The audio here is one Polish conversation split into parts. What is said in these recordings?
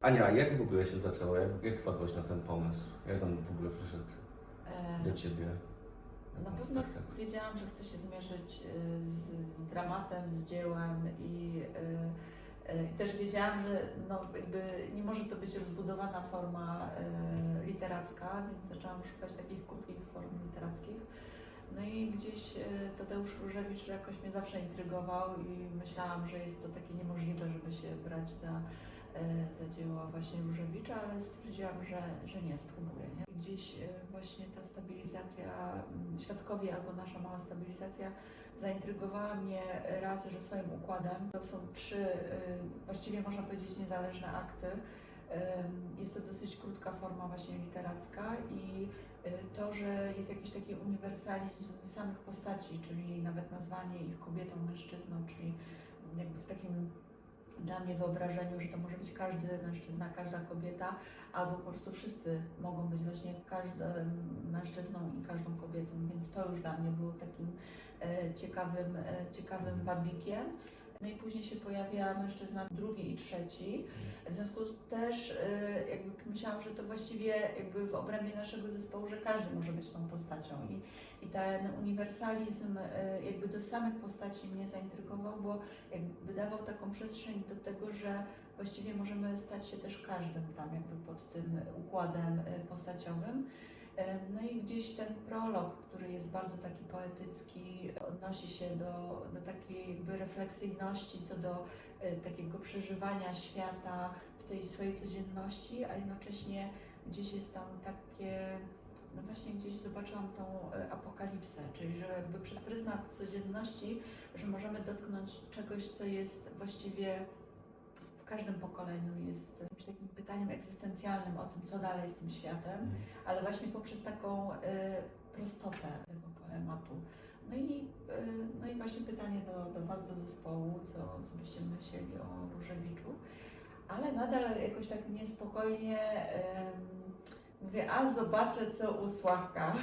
Ania, jak w ogóle się zaczęło? Jak, jak wpadłaś na ten pomysł? Jak on w ogóle przyszedł E, do ciebie? Na pewno spektakl? wiedziałam, że chcę się zmierzyć y, z, z dramatem, z dziełem i y, też wiedziałam, że no, jakby nie może to być rozbudowana forma y, literacka, więc zaczęłam szukać takich krótkich form literackich. No i gdzieś Tadeusz Różewicz jakoś mnie zawsze intrygował i myślałam, że jest to takie niemożliwe, żeby się brać za, y, za dzieła właśnie Różewicza, ale stwierdziłam, że, że nie, spróbuję. Nie? Gdzieś y, właśnie ta stabilizacja, mm, świadkowie albo nasza mała stabilizacja zaintrygowała mnie raz, że swoim układem. To są trzy, y, właściwie można powiedzieć niezależne akty. Jest to dosyć krótka forma właśnie literacka i to, że jest jakiś taki uniwersalizm samych postaci, czyli nawet nazwanie ich kobietą, mężczyzną, czyli jakby w takim dla mnie wyobrażeniu, że to może być każdy mężczyzna, każda kobieta, albo po prostu wszyscy mogą być właśnie każdym mężczyzną i każdą kobietą, więc to już dla mnie było takim e, ciekawym, e, ciekawym wabikiem. No i później się pojawia mężczyzna drugi i trzeci. W związku z też e, jakby myślałam, że to właściwie jakby w obrębie naszego zespołu, że każdy może być tą postacią i, i ten uniwersalizm e, jakby do samych postaci mnie zaintrygował, bo jakby dawał taką przestrzeń do tego, że właściwie możemy stać się też każdym tam jakby pod tym układem e, postaciowym. E, No i gdzieś ten prolog, który jest bardzo taki poetycki, odnosi się do, do takiej jakby refleksyjności co do e, takiego przeżywania świata w tej swojej codzienności, a jednocześnie gdzieś jest tam takie, no właśnie gdzieś zobaczyłam tą e, apokalipsę, czyli że jakby przez pryzmat codzienności, że możemy dotknąć czegoś, co jest właściwie w każdym pokoleniu jest takim pytaniem egzystencjalnym o tym, co dalej z tym światem Mhm. ale właśnie poprzez taką y, prostotę tego poematu. No i, y, no i właśnie pytanie do, do Was, do zespołu, co, co byście myśleli o Różewiczu, ale nadal jakoś tak niespokojnie mówię, a zobaczę co u Sławka,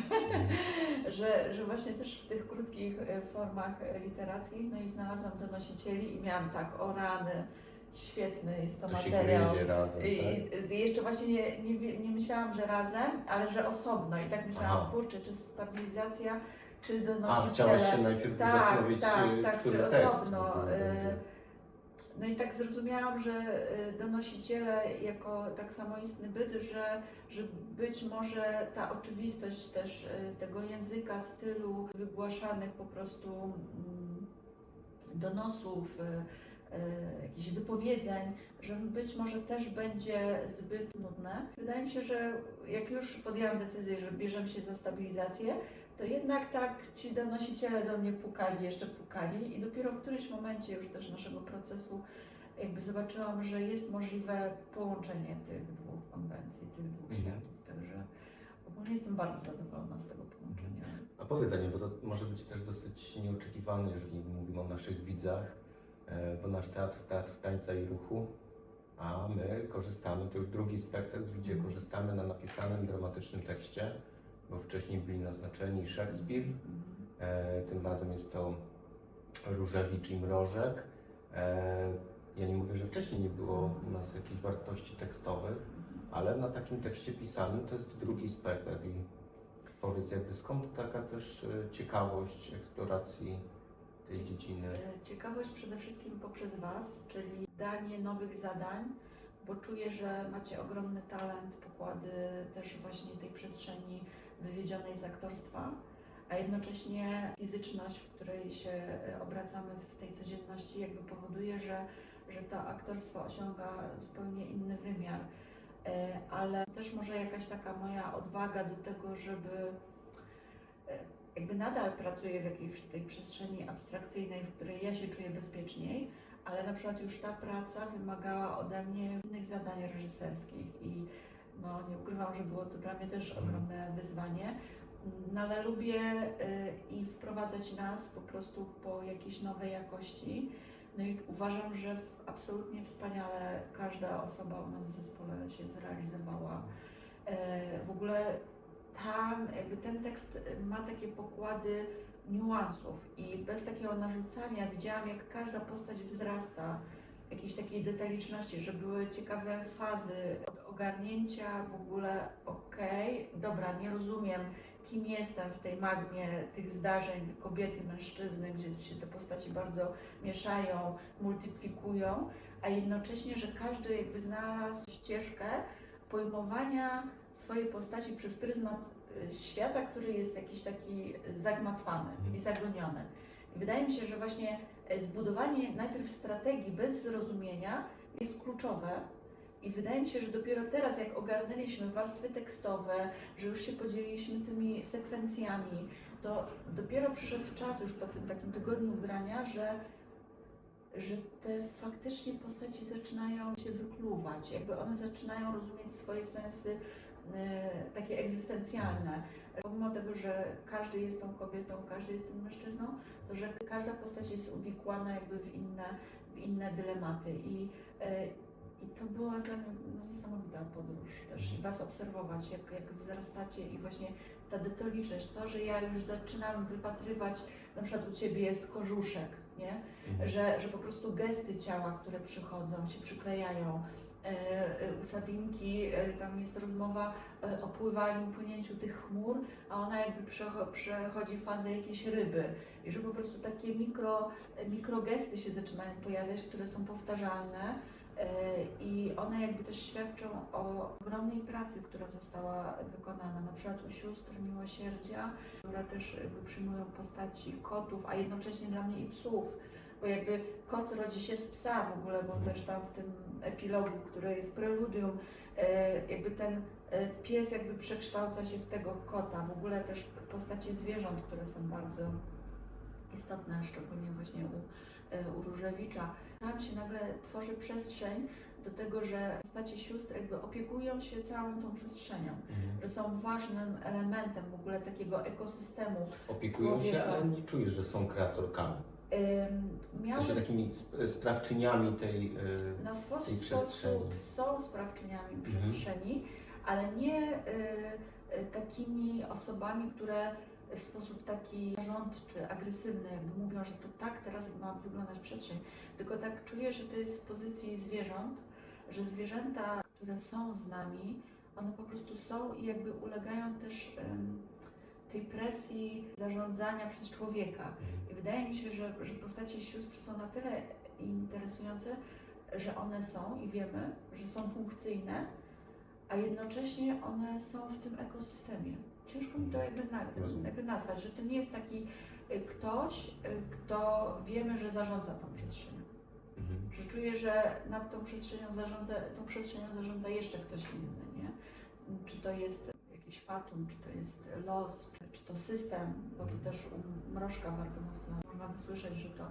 że, że właśnie też w tych krótkich y, formach literackich, no i znalazłam donosicieli i miałam tak, o rany, świetny jest to, To się materiał. gryzie razem, tak? I, i jeszcze właśnie nie, nie, nie myślałam, że razem, ale że osobno. I tak myślałam, Aha. kurczę, czy stabilizacja, czy A, donosiciele. chciałaś się najpierw Tak, zastanowić, tak, y, tak, który czy tekst osobno, y. No i tak zrozumiałam, że y, donosiciele jako tak samoistny byt, że, że być może ta oczywistość też tego języka, stylu wygłaszanych po prostu mm, donosów, jakichś wypowiedzeń, że być może też będzie zbyt nudne. Wydaje mi się, że jak już podjęłam decyzję, że bierzemy się za stabilizację, to jednak tak ci donosiciele do mnie pukali, jeszcze pukali i dopiero w którymś momencie już też naszego procesu jakby zobaczyłam, że jest możliwe połączenie tych dwóch konwencji, tych dwóch Mhm. światów. Także ogólnie jestem bardzo zadowolona z tego połączenia. A powiedz Aniu, bo to może być też dosyć nieoczekiwane, jeżeli mówimy o naszych widzach, e, bo nasz teatr, teatr tańca i ruchu, a my korzystamy, to już drugi spektakl, gdzie Mhm. korzystamy na napisanym dramatycznym tekście, bo wcześniej byli naznaczeni Szekspir, e, tym razem jest to Różewicz i Mrożek. E, ja nie mówię, że wcześniej nie było u nas jakichś wartości tekstowych, ale na takim tekście pisanym to jest drugi spektakl. I powiedz jakby skąd taka też e, ciekawość eksploracji tej dziedziny? E, Ciekawość przede wszystkim poprzez Was, czyli danie nowych zadań, bo czuję, że macie ogromny talent, pokłady też właśnie tej przestrzeni wywiedzionej z aktorstwa, a jednocześnie fizyczność, w której się e, obracamy w tej codzienności, jakby powoduje, że, że to aktorstwo osiąga zupełnie inny wymiar. E, Ale też może jakaś taka moja odwaga do tego, żeby jakby nadal pracuję w jakiejś tej przestrzeni abstrakcyjnej, w której ja się czuję bezpieczniej, ale na przykład już ta praca wymagała ode mnie innych zadań reżyserskich i no, nie ukrywam, że było to dla mnie też ogromne wyzwanie. No ale lubię y, i wprowadzać nas po prostu po jakiejś nowej jakości. No i uważam, że w, absolutnie wspaniale każda osoba u nas w zespole się zrealizowała. E, W ogóle tam jakby ten tekst ma takie pokłady niuansów i bez takiego narzucania widziałam, jak każda postać wzrasta jakiejś takiej detaliczności, że były ciekawe fazy od ogarnięcia w ogóle okej, dobra, nie rozumiem, kim jestem w tej magmie tych zdarzeń kobiety, mężczyzny, gdzie się te postaci bardzo mieszają, multiplikują, a jednocześnie, że każdy jakby znalazł ścieżkę pojmowania swojej postaci przez pryzmat y, świata, który jest jakiś taki zagmatwany i zagoniony. Wydaje mi się, że właśnie e, zbudowanie najpierw strategii bez zrozumienia jest kluczowe. I wydaje mi się, że dopiero teraz, jak ogarnęliśmy warstwy tekstowe, że już się podzieliliśmy tymi sekwencjami, to dopiero przyszedł czas już po tym takim tygodniu grania, że, że te faktycznie postaci zaczynają się wykluwać, jakby one zaczynają rozumieć swoje sensy e, takie egzystencjalne. Pomimo tego, że każdy jest tą kobietą, każdy jest tym mężczyzną, to że każda postać jest uwikłana jakby w inne, w inne dylematy. I, e, i to była dla mnie no, niesamowita podróż też i Was obserwować, jak, jak wzrastacie i właśnie ta detaliczność, to, że ja już zaczynam wypatrywać, na przykład u Ciebie jest korzuszek, nie? Mhm. że, że po prostu gesty ciała, które przychodzą, się przyklejają. E, e, U Sabinki e, tam jest rozmowa e, o pływaniu, płynięciu tych chmur, a ona jakby przecho- przechodzi fazę jakiejś ryby. I że po prostu takie mikro, e, mikrogesty się zaczynają pojawiać, które są powtarzalne. E, I one jakby też świadczą o ogromnej pracy, która została wykonana, na przykład u sióstr miłosierdzia, które też jakby przyjmują postaci kotów, a jednocześnie dla mnie i psów, bo jakby kot rodzi się z psa w ogóle, bo też tam w tym epilogu, który jest preludium, e, jakby ten e, pies jakby przekształca się w tego kota, w ogóle też postacie zwierząt, które są bardzo istotne, szczególnie właśnie u, u Różewicza. Tam się nagle tworzy przestrzeń do tego, że postacie sióstr jakby opiekują się całą tą przestrzenią, Mhm. że są ważnym elementem w ogóle takiego ekosystemu. Opiekują się, człowieka. ale nie czujesz, że są kreatorkami. Ym, Miały takimi sp- sprawczyniami tej... y, na swój tej przestrzeni. są sprawczyniami Mhm. przestrzeni, ale nie y, y, takimi osobami, które w sposób taki rządczy, agresywny, jakby mówią, że to tak teraz ma wyglądać przestrzeń, tylko tak czuję, że to jest z pozycji zwierząt, że zwierzęta, które są z nami, one po prostu są i jakby ulegają też ym, tej presji zarządzania przez człowieka. I wydaje mi się, że, że postacie sióstr są na tyle interesujące, że one są i wiemy, że są funkcyjne, a jednocześnie one są w tym ekosystemie. Ciężko mi to jakby, na, jakby nazwać, że to nie jest taki y, ktoś, y, kto wiemy, że zarządza tą przestrzenią. Mhm. Że czuję, że nad tą przestrzenią zarządza, tą przestrzenią zarządza jeszcze ktoś inny, nie? Czy to jest jakiś fatum, czy to jest los, czy, czy to system, bo to też u Mrożka bardzo mocno można wysłyszeć, że to,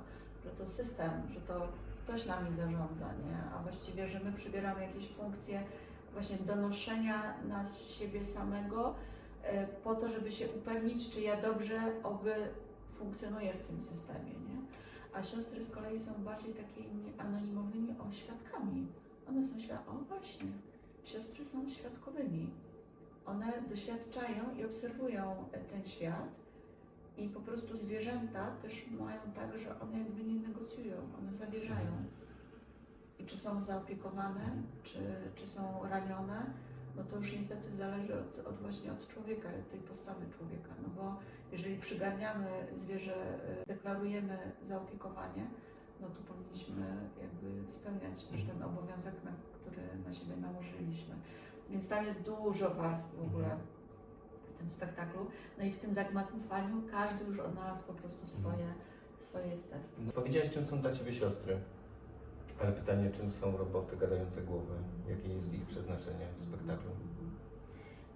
że to system, że to ktoś nami zarządza, nie? A właściwie, że my przybieramy jakieś funkcje właśnie donoszenia na siebie samego po to, żeby się upewnić, czy ja dobrze oby funkcjonuję w tym systemie, nie? A siostry z kolei są bardziej takimi anonimowymi o świadkami. One są świad... O właśnie, siostry są świadkowymi. One doświadczają i obserwują e, ten świat i po prostu zwierzęta też mają tak, że one jakby nie negocjują, one zawierzają. I czy są zaopiekowane, czy, czy są ranione, no to już niestety zależy od, od właśnie od człowieka, od tej postawy człowieka. No bo jeżeli przygarniamy zwierzę, y, deklarujemy zaopiekowanie, no to powinniśmy jakby spełniać też ten obowiązek, na który na siebie nałożyliśmy. Więc tam jest dużo warstw w ogóle w tym spektaklu. No i w tym zagmatwaniu każdy już odnalazł po prostu swoje, swoje jestestwo. No, powiedziałeś, czym są dla Ciebie siostry. Ale pytanie, czym są roboty gadające głowy? Jakie jest ich przeznaczenie w spektaklu?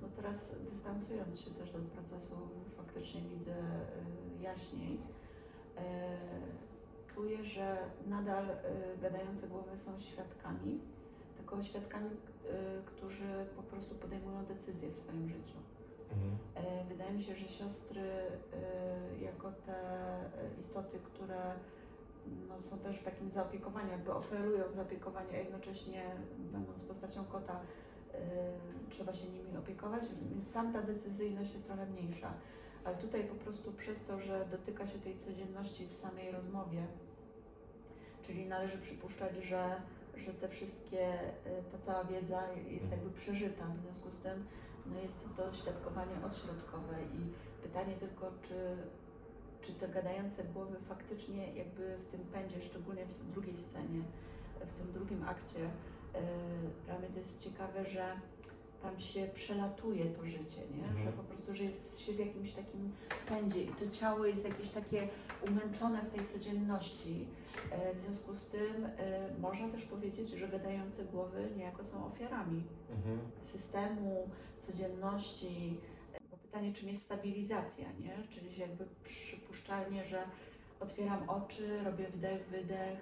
No teraz dystansując się też od procesu, faktycznie widzę y, jaśniej. E, Czuję, że nadal y, gadające głowy są świadkami, tylko świadkami, y, którzy po prostu podejmują decyzje w swoim życiu. Mhm. Wydaje mi się, że siostry y, jako te y, istoty, które no, są też w takim zaopiekowaniu, jakby oferują zaopiekowanie, a jednocześnie będąc postacią kota, y, trzeba się nimi opiekować, więc tam ta decyzyjność jest trochę mniejsza. Ale tutaj po prostu przez to, że dotyka się tej codzienności w samej rozmowie, Czyli należy przypuszczać, że, że te wszystkie, y, ta cała wiedza jest jakby przeżyta. W związku z tym no jest to doświadkowanie odśrodkowe i pytanie tylko, czy, czy te gadające głowy faktycznie jakby w tym pędzie, szczególnie w drugiej scenie, w tym drugim akcie, y, dla mnie to jest ciekawe, że tam się przelatuje to życie, nie? Mhm. że po prostu, że jest się w jakimś takim pędzie i to ciało jest jakieś takie umęczone w tej codzienności. E, W związku z tym e, można też powiedzieć, że gadające głowy niejako są ofiarami Mhm. systemu, codzienności. Pytanie, czym jest stabilizacja, nie? Czyli jakby przypuszczalnie, że otwieram oczy, robię wdech, wydech,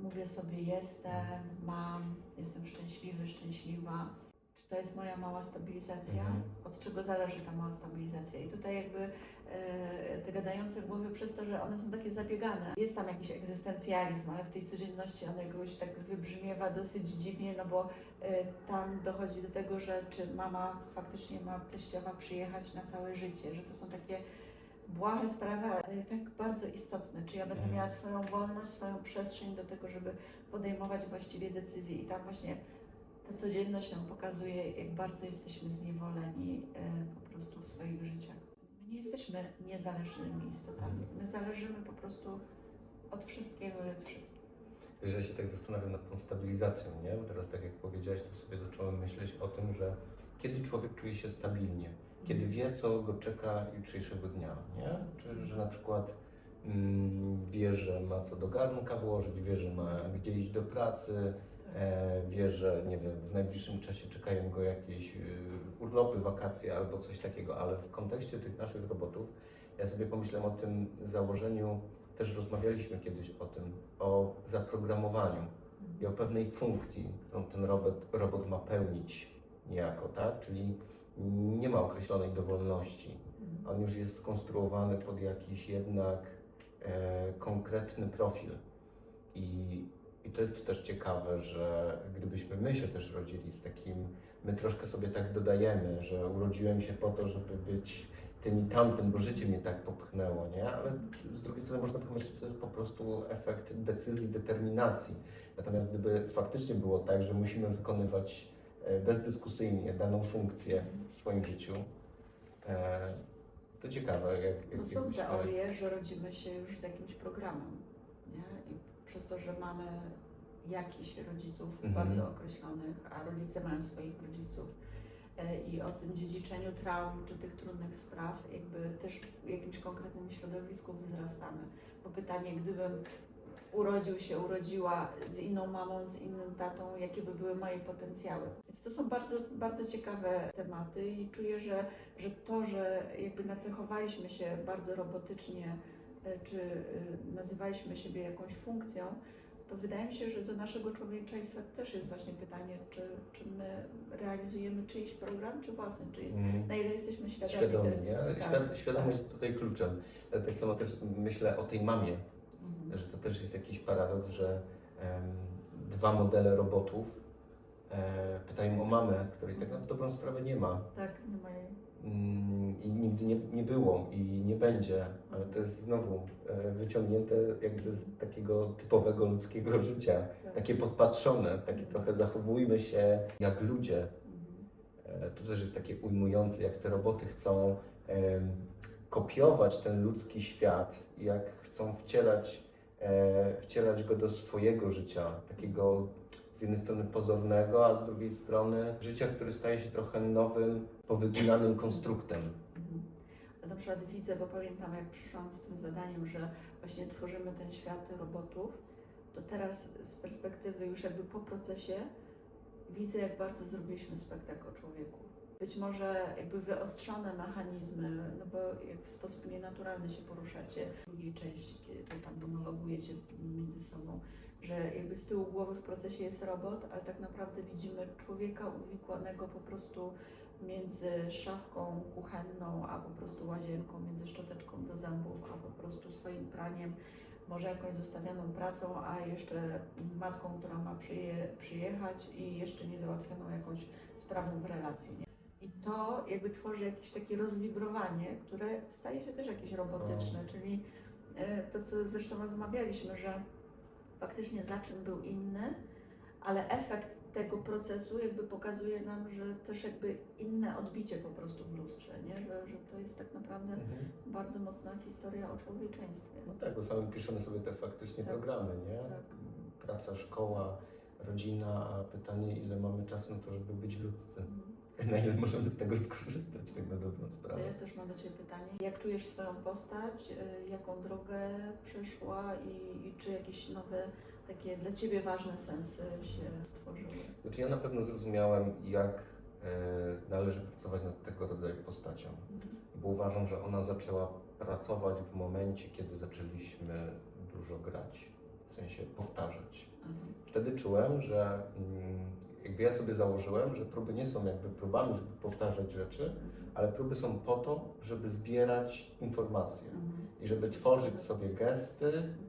mówię sobie jestem, mam, jestem szczęśliwy, szczęśliwa. Czy to jest moja mała stabilizacja? Mhm. Od czego zależy ta mała stabilizacja? I tutaj jakby e, te gadające głowy przez to, że one są takie zabiegane. Jest tam jakiś egzystencjalizm, ale w tej codzienności on jakoś tak wybrzmiewa dosyć dziwnie, no bo e, tam dochodzi do tego, że czy mama faktycznie ma teściowa przyjechać na całe życie, że to są takie błahe sprawy, ale tak bardzo istotne. Czy ja będę Mhm. miała swoją wolność, swoją przestrzeń do tego, żeby podejmować właściwie decyzje i tam właśnie ta codzienność nam pokazuje, jak bardzo jesteśmy zniewoleni e, po prostu w swoich życiach. My nie jesteśmy niezależnymi istotami. My zależymy po prostu od wszystkiego i od wszystkich. Wiesz, ja się tak zastanawiam nad tą stabilizacją, nie? Bo teraz tak jak powiedziałeś, to sobie zacząłem myśleć o tym, że kiedy człowiek czuje się stabilnie, kiedy wie, co go czeka jutrzejszego dnia, nie? Czy że na przykład mm, wie, że ma co do garnka włożyć, wie, że ma gdzie iść do pracy, wie, że nie wiem, w najbliższym czasie czekają go jakieś y, urlopy, wakacje albo coś takiego, ale w kontekście tych naszych robotów ja sobie pomyślałem o tym założeniu, też rozmawialiśmy kiedyś o tym, o zaprogramowaniu i o pewnej funkcji, którą ten robot, robot ma pełnić niejako, tak? Czyli nie ma określonej dowolności. Mhm. On już jest skonstruowany pod jakiś jednak e, konkretny profil. I, I to jest też ciekawe, że gdybyśmy my się też rodzili z takim, my troszkę sobie tak dodajemy, że urodziłem się po to, żeby być tym i tamtym, bo życie mnie tak popchnęło, nie? Ale z drugiej strony można pomyśleć, że to jest po prostu efekt decyzji, determinacji. Natomiast gdyby faktycznie było tak, że musimy wykonywać e, bezdyskusyjnie daną funkcję w swoim życiu, e, to ciekawe, jak, jak No są teorie, że rodzimy się już z jakimś programem, nie? I przez to, że mamy jakichś rodziców Mhm. bardzo określonych, a rodzice mają swoich rodziców e, i o tym dziedziczeniu traum czy tych trudnych spraw jakby też w jakimś konkretnym środowisku wzrastamy. Bo pytanie, gdybym urodził się, urodziła z inną mamą, z innym tatą, jakie by były moje potencjały. Więc to są bardzo, bardzo ciekawe tematy i czuję, że, że to, że jakby nacechowaliśmy się bardzo robotycznie, czy e, nazywaliśmy siebie jakąś funkcją, to wydaje mi się, że do naszego człowieczeństwa też jest właśnie pytanie, czy, czy my realizujemy czyjś program, czy własny, czy Mm. na ile jesteśmy świadomi. Świadomi, nie? Tak, Świad- Świadomość tak. jest tutaj kluczem. Tak samo też myślę o tej mamie, Mhm. że to też jest jakiś paradoks, że em, dwa modele robotów e, pytają o mamę, której tak na dobrą sprawę nie ma. Tak, nie ma jej. Mm, I nigdy nie, nie było i nie będzie, ale to jest znowu e, wyciągnięte jakby z takiego typowego ludzkiego życia. Tak. Takie podpatrzone, takie trochę zachowujmy się jak ludzie. E, To też jest takie ujmujące, jak te roboty chcą kopiować ten ludzki świat, jak chcą wcielać, e, wcielać go do swojego życia, takiego z jednej strony pozornego, a z drugiej strony życia, które staje się trochę nowym, powyginanym konstruktem. Mhm. Na przykład widzę, bo pamiętam jak przyszłam z tym zadaniem, że właśnie tworzymy ten świat robotów, to teraz z perspektywy już jakby po procesie widzę, jak bardzo zrobiliśmy spektakl o człowieku. Być może jakby wyostrzone mechanizmy, no bo jak w sposób nienaturalny się poruszacie w drugiej części, kiedy tam monologujecie między sobą, że jakby z tyłu głowy w procesie jest robot, ale tak naprawdę widzimy człowieka uwikłanego po prostu między szafką kuchenną, a po prostu łazienką, między szczoteczką do zębów, a po prostu swoim praniem, może jakąś zostawioną pracą, a jeszcze matką, która ma przyje, przyjechać i jeszcze niezałatwioną jakąś sprawą w relacji. Nie? I to jakby tworzy jakieś takie rozwibrowanie, które staje się też jakieś robotyczne, czyli e, to, co zresztą rozmawialiśmy, że faktycznie zaczyn był inny, ale efekt tego procesu jakby pokazuje nam, że też jakby inne odbicie po prostu w lustrze, nie? Że, że to jest tak naprawdę Mhm. bardzo mocna historia o człowieczeństwie. No tak, bo sami piszemy sobie te faktycznie Tak. programy, nie? Tak. Praca, szkoła, rodzina, a pytanie, ile mamy czasu na to, żeby być ludzcy. Mhm. Na ile możemy z tego skorzystać, tak na dobrą sprawę. ja też mam do Ciebie pytanie. Jak czujesz swoją postać? y, Jaką drogę przeszła i, i czy jakieś nowe, takie dla Ciebie ważne sensy się stworzyły? Znaczy ja na pewno zrozumiałem, jak e, należy pracować nad tego rodzaju postacią. Mhm. Bo uważam, że ona zaczęła pracować w momencie, kiedy zaczęliśmy dużo grać, w sensie powtarzać. Aha. Wtedy czułem, że mm, jakby ja sobie założyłem, że próby nie są jakby próbami, żeby powtarzać rzeczy, ale próby są po to, żeby zbierać informacje i żeby tworzyć sobie gesty,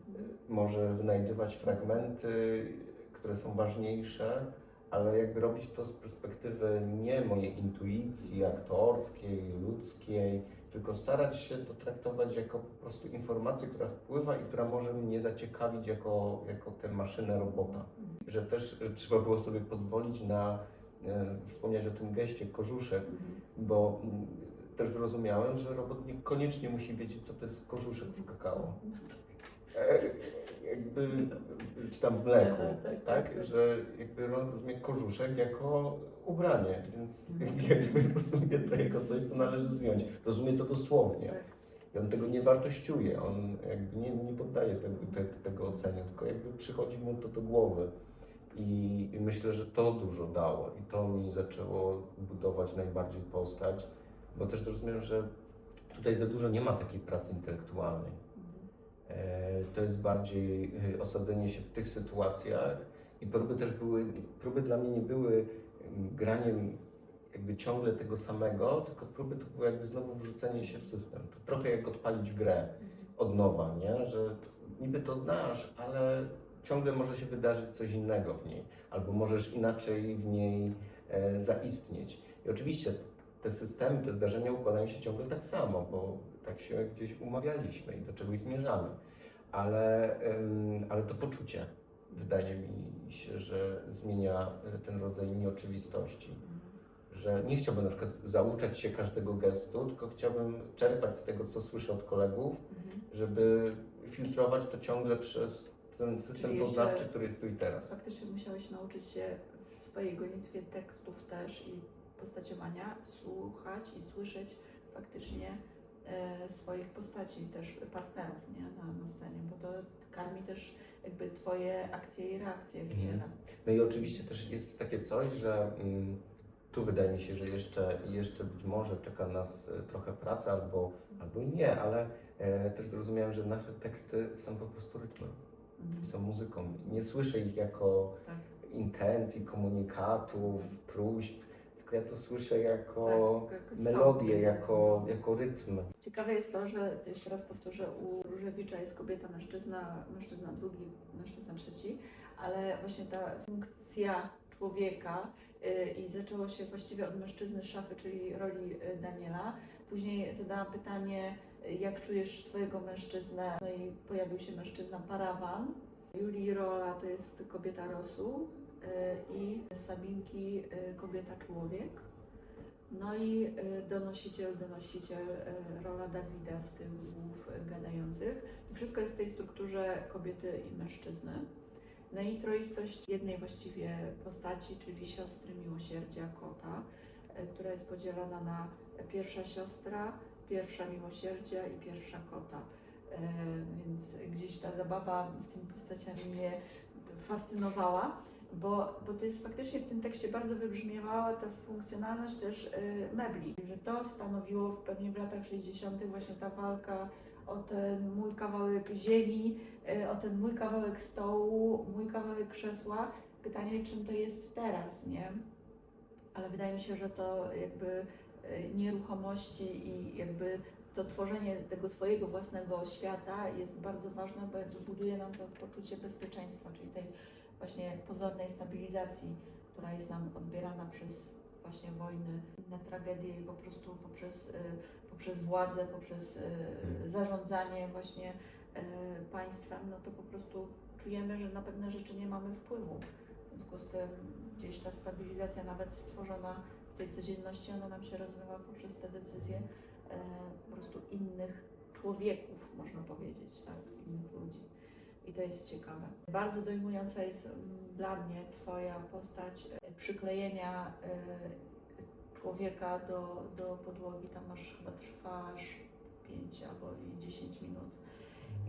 Mhm. może wynajdywać fragmenty, które są ważniejsze, ale jakby robić to z perspektywy nie mojej intuicji aktorskiej, ludzkiej, tylko starać się to traktować jako po prostu informację, która wpływa i która może mnie zaciekawić jako, jako tę maszynę robota. Że też że trzeba było sobie pozwolić na, e, wspomnieć o tym geście kożuszek, Mhm. bo mm, też zrozumiałem, że robot niekoniecznie musi wiedzieć, co to jest kożuszek w kakao. E, jakby, czy tam w mleku, tak, tak, tak, tak. że jakby rozumie kożuszek jako ubranie, więc jakby rozumie to jako coś, co należy zdjąć. Rozumie to dosłownie. Tak. I on tego nie wartościuje, on jakby nie, nie poddaje tego, te, tego ocenie, tylko jakby przychodzi mu to do głowy. I, I myślę, że to dużo dało i to mi zaczęło budować najbardziej postać, bo też zrozumiałem, że tutaj za dużo nie ma takiej pracy intelektualnej. E, To jest bardziej e, osadzenie się w tych sytuacjach i próby też były, próby dla mnie nie były graniem jakby ciągle tego samego, tylko próby to było jakby znowu wrzucenie się w system. To trochę jak odpalić grę od nowa, nie? Że niby to znasz, ale ciągle może się wydarzyć coś innego w niej, albo możesz inaczej w niej e, zaistnieć. I oczywiście te systemy, te zdarzenia układają się ciągle tak samo, bo tak się gdzieś umawialiśmy i do czegoś zmierzamy. Ale, em, ale to poczucie wydaje mi się, że zmienia e, ten rodzaj nieoczywistości. Że nie chciałbym na przykład zauczać się każdego gestu, tylko chciałbym czerpać z tego, co słyszę od kolegów, Mhm. żeby filtrować to ciągle przez ten system poznawczy, który jest tu i teraz. Faktycznie musiałeś nauczyć się w swojej gonitwie tekstów też i postaciowania słuchać i słyszeć faktycznie e, swoich postaci, też partnerów nie? Na, na scenie, bo to karmi też jakby Twoje akcje i reakcje w Mhm. ciele. No i oczywiście też jest takie coś, że mm, tu wydaje mi się, że jeszcze, jeszcze być może czeka nas e, trochę pracy albo, albo nie, ale e, też zrozumiałem, że nasze teksty są po prostu rytmem, Mhm. są muzyką. Nie słyszę ich jako Tak. intencji, komunikatów, próśb, tylko ja to słyszę jako Tak, jako melodię, jako, jako rytm. Ciekawe jest to, że jeszcze raz powtórzę, u Różewicza jest kobieta, mężczyzna, mężczyzna drugi, mężczyzna trzeci, ale właśnie ta funkcja człowieka y, i zaczęło się właściwie od mężczyzny szafy, czyli roli y, Daniela. Później zadałam pytanie, y, jak czujesz swojego mężczyznę, no i pojawił się mężczyzna Parawan. Julii Rola to jest kobieta Rosu i Sabinki kobieta człowiek. No i y, donosiciel, donosiciel, y, rola Dawida z tych głów gadających. To wszystko jest w tej strukturze kobiety i mężczyzny. No i troistość jednej właściwie postaci, czyli siostry miłosierdzia kota, y, która jest podzielona na pierwsza siostra, pierwsza miłosierdzia i pierwsza kota. Więc gdzieś ta zabawa z tymi postaciami mnie fascynowała bo, bo to jest faktycznie w tym tekście bardzo wybrzmiewała ta funkcjonalność też y, mebli, że to stanowiło w, pewnie w latach 60. właśnie ta walka o ten mój kawałek ziemi, y, o ten mój kawałek stołu, mój kawałek krzesła. Pytanie, czym to jest teraz, nie? Ale wydaje mi się, że to jakby y, nieruchomości i jakby to tworzenie tego swojego własnego świata jest bardzo ważne, bo buduje nam to poczucie bezpieczeństwa, czyli tej właśnie pozornej stabilizacji, która jest nam odbierana przez właśnie wojny, inne tragedie i po prostu poprzez, y, poprzez władzę, poprzez y, Mhm. zarządzanie właśnie y, państwem, no to po prostu czujemy, że na pewne rzeczy nie mamy wpływu. W związku z tym gdzieś ta stabilizacja nawet stworzona w tej codzienności, ona nam się rozmywa poprzez te decyzje po prostu innych człowieków, można powiedzieć, tak, innych ludzi. I to jest ciekawe. Bardzo dojmująca jest mm, dla mnie Twoja postać e, przyklejenia e, człowieka do, do podłogi. Tam masz chyba trwasz 5 albo i 10 minut.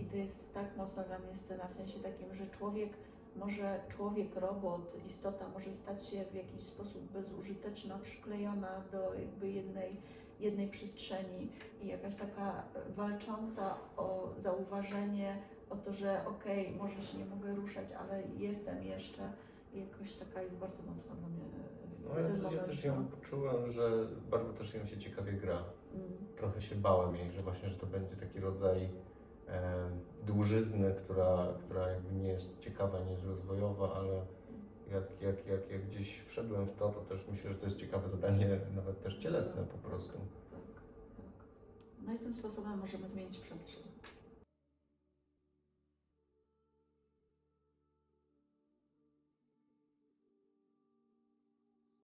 I to jest tak mocno dla mnie scena, w sensie takim, że człowiek może, człowiek, robot, istota może stać się w jakiś sposób bezużyteczna, przyklejona do jakby jednej, jednej przestrzeni i jakaś taka walcząca o zauważenie, o to, że okej, może się nie mogę ruszać, ale jestem jeszcze. I jakoś taka jest bardzo mocno dla mnie No, ten ja, ja też ją poczułem, że bardzo też ją się ciekawie gra. Mm. Trochę się bałem jej, że właśnie, że to będzie taki rodzaj e, dłużyzny, która, która jakby nie jest ciekawa, nie jest rozwojowa, ale jak, jak, jak, jak gdzieś wszedłem w to, to też myślę, że to jest ciekawe zadanie, nawet też cielesne po prostu. Tak, tak. No i tym sposobem możemy zmienić przestrzeń.